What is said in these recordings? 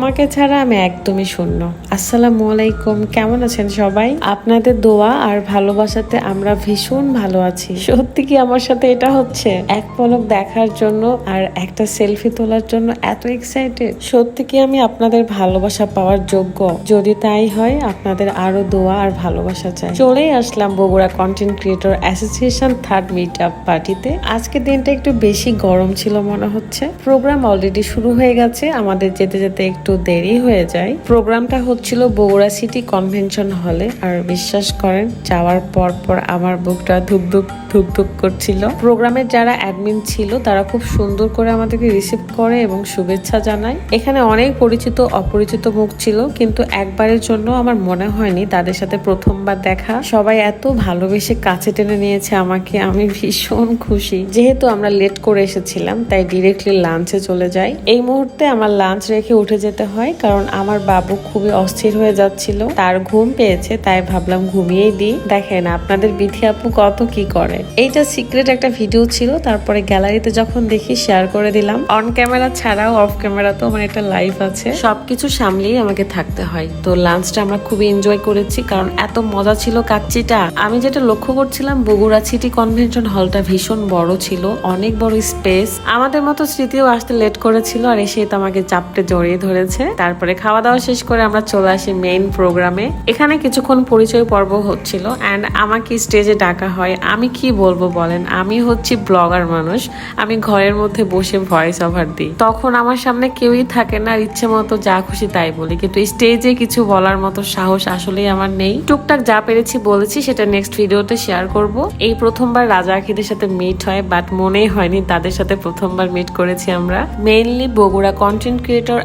তোমাকে ছাড়া আমি একদমই শূন্য। আসসালামু আলাইকুম, কেমন আছেন সবাই? আপনাদের দোয়া আর ভালোবাসাতে আমরা ভীষণ ভালো আছি। সত্যি কি আমার সাথে এটা হচ্ছে? এক পলক দেখার জন্য আর একটা সেলফি তোলার জন্য এত এক্সাইটেড সত্যি কি আমি আপনাদের ভালোবাসা পাওয়ার যোগ্য? যদি তাই হয়, আপনাদের আরও দোয়া আর ভালোবাসা চাই। চলেই আসলাম Bogura content creator association third meet up পার্টিতে আজকে দিনটা একটু বেশি গরম ছিল মনে হচ্ছে। প্রোগ্রাম অলরেডি শুরু হয়ে গেছে, আমাদের যেতে যেতে একটু দেরি হয়ে যায়। প্রোগ্রামটা হচ্ছিল বগুড়া সিটি কনভেনশন হলে। আর বিশ্বাস করেন, যাওয়ার পর পর আমার বুকটা ধুক ধুক ধুক ধুক করছিল। প্রোগ্রামের যারা অ্যাডমিন ছিল, তারা খুব সুন্দর করে আমাদেরকে রিসিভ করে এবং শুভেচ্ছা জানায়। এখানে অনেক পরিচিত, অপরিচিত মুখ ছিল, কিন্তু একবারের জন্য আমার মনে হয়নি তাদের সাথে প্রথমবার দেখা। সবাই এত ভালোবেসে কাছে টেনে নিয়েছে আমাকে, আমি ভীষণ খুশি। যেহেতু আমরা লেট করে এসেছিলাম, তাই ডিরেক্টলি লাঞ্চে চলে যাই। এই মুহূর্তে আমার লাঞ্চ রেখে উঠে যেতে হয়, কারণ আমার বাবু খুবই অস্থির হয়ে যাচ্ছিল। তার ঘুম পেয়েছে, তাই ভাবলাম ঘুমিয়েই দিই। দেখেন, আপনাদের বিথি আপু কত কি করে। এইটা সিক্রেট একটা ভিডিও ছিল, তারপরে গ্যালারিতে যখন দেখি শেয়ার করে দিলাম। অন ক্যামেরা ছাড়াও অফ ক্যামেরা তো আমার একটা লাইফ আছে। সবকিছু সামলেই আমাকে থাকতে হয়। তো লাঞ্চটা আমরা খুবই এনজয় করেছি, কারণ এত মজা ছিল কাচ্চিটা। আমি যেটা লক্ষ্য করছিলাম, বগুড়া সিটি কনভেনশন হলটা ভীষণ বড় ছিল, অনেক বড় স্পেস আমাদের মতো স্মৃতিও আসতে লেট করেছিল, আর এসে তো আমাকে চাপটে জড়িয়ে ধরেছে তারপরে খাওয়া দাওয়া শেষ করে আমরা চলে আসি মেইন প্রোগ্রামে এখানে কিছুক্ষণ পরিচয় পর্ব হচ্ছিল অ্যান্ড আমাকে স্টেজে ডাকা হয়। আমি কি বলব বলেন? আমি হচ্ছি ব্লগার মানুষ। আমি ঘরের মধ্যে বসে ভয়েস ওভার দিই। তখন আমার সামনে কেউই থাকে না, ইচ্ছে মতো যা খুশি তাই বলি। কিন্তু স্টেজে কিছু বলার মতো সাহস আসলেই আমার নেই। টুকটাক যা পেরেছি বলেছি, সেটা নেক্সট ভিডিওতে শেয়ার করব। এই প্রথমবার রাজা আখিদের সাথে মিট হয় বাট মনেই হয়নি তাদের সাথে প্রথমবার মিট করেছি আমরা। মেইনলি বগুড়া কন্টেন্ট ক্রিয়েটর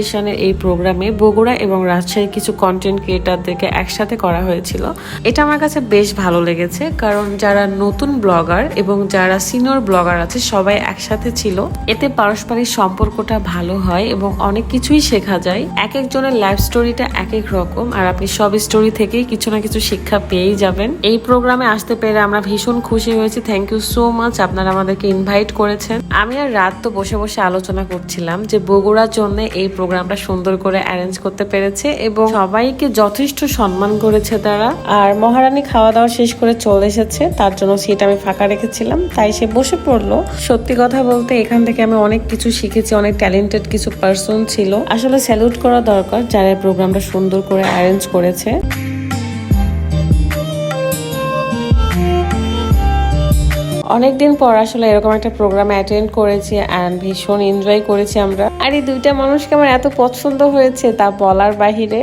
অ্যাসোসিয়েশনের এই প্রোগ্রামে বগুড়া এবং রাজশাহীর কিছু কন্টেন্ট ক্রিয়েটারদেরকে একসাথে করা হয়েছিল। এটা আমার কাছে বেশ ভালো লেগেছে, কারণ যারা নতুন ব্লগার এবং যারা সিনিয়র ব্লগার আছে, সবাই একসাথে ছিল। এতে পারস্পরিক সম্পর্কটা ভালো হয় এবং অনেক কিছুই শেখা যায়। এক একজনের লাইফ স্টোরিটা এক এক রকম, আর আপনি সব স্টোরি থেকেই কিছু না কিছু শিক্ষা পেয়েই যাবেন। এই প্রোগ্রামে আসতে পেরে আমরা ভীষণ খুশি হয়েছি। থ্যাংক ইউ সো মাচ আপনারা আমাদেরকে ইনভাইট করেছেন। আমি আর রাত তো বসে বসে আলোচনা করছিলাম যে বগুড়ার জন্য এই প্রোগ্রামটা সুন্দর করে অ্যারেঞ্জ করতে পেরেছে এবং সবাইকে যথেষ্ট সম্মান করেছে তারা। আর মহারানী খাওয়া দাওয়া শেষ করে চলে এসেছে, তার জন্য সিট আমি ফাঁকা রেখেছিলাম, তাই সে বসে পড়ল। সত্যি কথা বলতে এখান থেকে আমি অনেক কিছু শিখেছি, অনেক ট্যালেন্টেড কিছু পার্সন ছিল। আসলে স্যালুট করা দরকার যারা প্রোগ্রামটা সুন্দর করে অ্যারেঞ্জ করেছে। অনেকদিন পর আসলে এরকম একটা প্রোগ্রাম অ্যাটেন্ড করেছি অ্যান্ড ভীষণ এনজয় করেছি আমরা। আর এই দুইটা মানুষকে আমার এত পছন্দ হয়েছে তা বলার বাহিরে।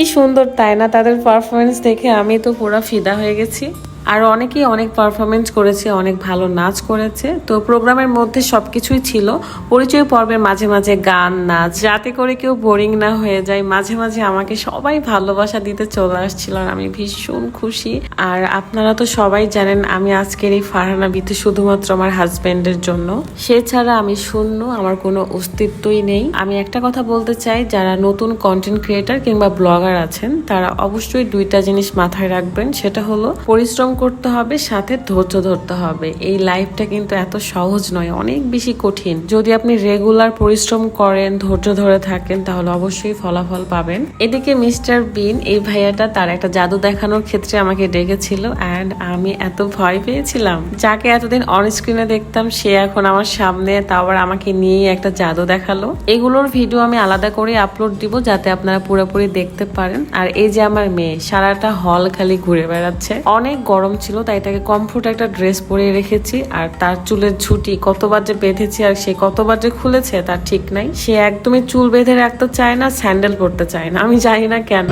কি সুন্দর তাই না? তাদের পারফরমেন্স দেখে আমি তো পুরো ফিদা হয়ে গেছি। আর অনেকেই অনেক পারফরমেন্স করেছে, অনেক ভালো নাচ করেছে। তো প্রোগ্রামের মধ্যে সব কিছুই ছিল। পরিচয় পর্বের মাঝে মাঝে গান, নাচ যাতে করে কেউ বোরিং না হয়ে যায়, মাঝে মাঝে আমাকে সবাই ভালোবাসা দিতে চলে আসছিল আর আমি ভীষণ খুশি। আর আপনারা তো সবাই জানেন, আমি আজকের এই ফারহানা বিতে শুধুমাত্র আমার হাজবেন্ডের জন্য। সে ছাড়া আমি শূন্য, আমার কোনো অস্তিত্বই নেই। আমি একটা কথা বলতে চাই, যারা নতুন কন্টেন্ট ক্রিয়েটার কিংবা ব্লগার আছেন, তারা অবশ্যই দুইটা জিনিস মাথায় রাখবেন, সেটা হলো পরিশ্রম করতে হবে, সাথে ধৈর্য ধরতে হবে। এই লাইফটা কিন্তু এত সহজ নয়, অনেক বেশি কঠিন। যদি আপনি রেগুলার পরিশ্রম করেন, ধৈর্য ধরে থাকেন, তাহলে অবশ্যই ফলাফল পাবেন। এদিকে মিস্টার বিন, এই ভাইয়াটা তার একটা জাদু দেখানোর ক্ষেত্রে আমাকে ডেকেছিল অ্যান্ড আমি এত ভয় পেয়েছিলাম। যাকে এতদিন অন স্ক্রিনে দেখতাম, সে এখন আমার সামনে আবার আমাকে নিয়ে একটা জাদু দেখাল। এগুলোর ভিডিও আমি আলাদা করে আপলোড দিব, যাতে আপনারা পুরোপুরি দেখতে পারেন। আর এই যে আমার মেয়ে, সারাটা হল খালি ঘুরে বেড়াচ্ছে। অনেক গরম ছিল, তাই তাকে কমফোর্ট একটা ড্রেস পরে রেখেছি। আর তার চুলের ঝুটি কতবার যে বেঁধেছি আর সে কতবার যে খুলেছে, তার ঠিক নাই। সে একদমই চুল বেঁধে রাখতে চায় না স্যান্ডেল পরতে চায় না। আমি জানি না কেন।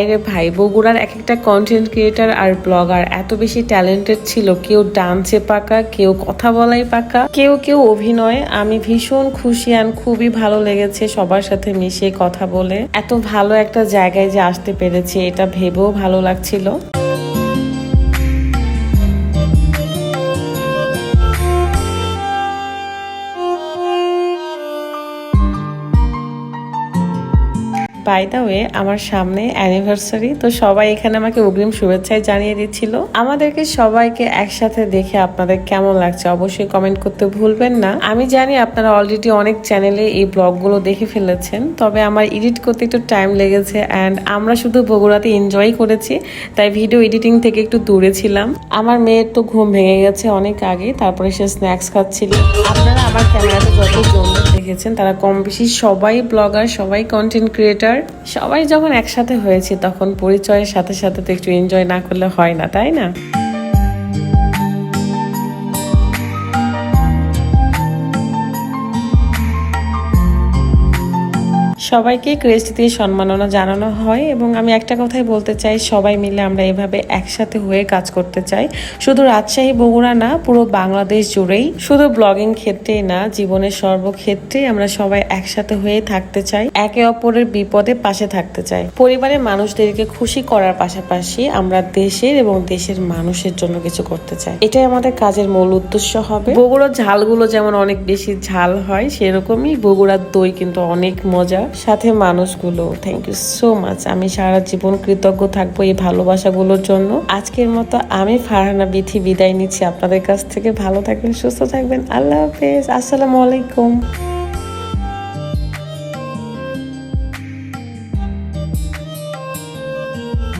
ভাই ভাই রে ভাই বগুড়ার এক একটা কন্টেন্ট ক্রিয়েটার আর ব্লগার এত বেশি ট্যালেন্টেড ছিল। কেউ ডান্সে পাকা, কেউ কথা বলাই পাকা, কেউ কেউ অভিনয়। আমি ভীষণ খুশি আর খুবই ভালো লেগেছে সবার সাথে মিশে কথা বলে। এত ভালো একটা জায়গায় যে আসতে পেরেছি, এটা ভেবেও ভালো লাগছিল। বাই দা ওয়ে আমার সামনে অ্যানিভার্সারি তো সবাই এখানে আমাকে অগ্রিম শুভেচ্ছায় জানিয়ে দিচ্ছিল। আমাদেরকে সবাইকে একসাথে দেখে আপনাদের কেমন লাগছে অবশ্যই কমেন্ট করতে ভুলবেন না। আমি জানি আপনারা অলরেডি অনেক চ্যানেলে এই ব্লগগুলো দেখে ফেলেছেন, তবে আমার এডিট করতে একটু টাইম লেগেছে অ্যান্ড আমরা শুধু বগুড়াতে এনজয় করেছি, তাই ভিডিও এডিটিং থেকে একটু দূরে ছিলাম। আমার মেয়ের তো ঘুম ভেঙে গেছে অনেক আগে, তারপরে সে স্ন্যাক্স খাচ্ছিল। আপনারা আমার ক্যামেরাতে যত জন্য দেখেছেন, তারা কম বেশি সবাই ব্লগার সবাই কন্টেন্ট ক্রিয়েটার সবাই যখন একসাথে হয়েছে, তখন পরিচয়ের সাথে সাথে তো একটু এনজয় না করলে হয় না, তাই না? সবাইকে ক্রেস্ট দিয়ে সম্মাননা জানানো হয় এবং আমি একটা কথাই বলতে চাই, সবাই মিলে আমরা এভাবে একসাথে হয়ে কাজ করতে চাই। শুধু রাজশাহী, বগুড়া না, পুরো বাংলাদেশ জুড়েই। শুধু ব্লগিং ক্ষেত্রেই না, জীবনের সর্বক্ষেত্রেই আমরা সবাই একসাথে হয়ে থাকতে চাই, একে অপরের বিপদে পাশে থাকতে চাই। পরিবারের মানুষদেরকে খুশি করার পাশাপাশি আমরা দেশের এবং দেশের মানুষের জন্য কিছু করতে চাই। এটাই আমাদের কাজের মূল উদ্দেশ্য হবে। বগুড়ার ঝালগুলো যেমন অনেক বেশি ঝাল হয়, সেরকমই বগুড়ার দই কিন্তু অনেক মজা। সাথে মানুষগুলো। থ্যাংক ইউ সো মাচ আমি সারা জীবন কৃতজ্ঞ থাকব এই ভালোবাসাগুলোর জন্য। আজকের মতো আমি ফারহানা বিথি বিদায় নিচ্ছি। আপনাদের কাছ থেকে ভালো থাকবেন, সুস্থ থাকবেন। আল্লাহ হাফেজ। আসসালামু আলাইকুম।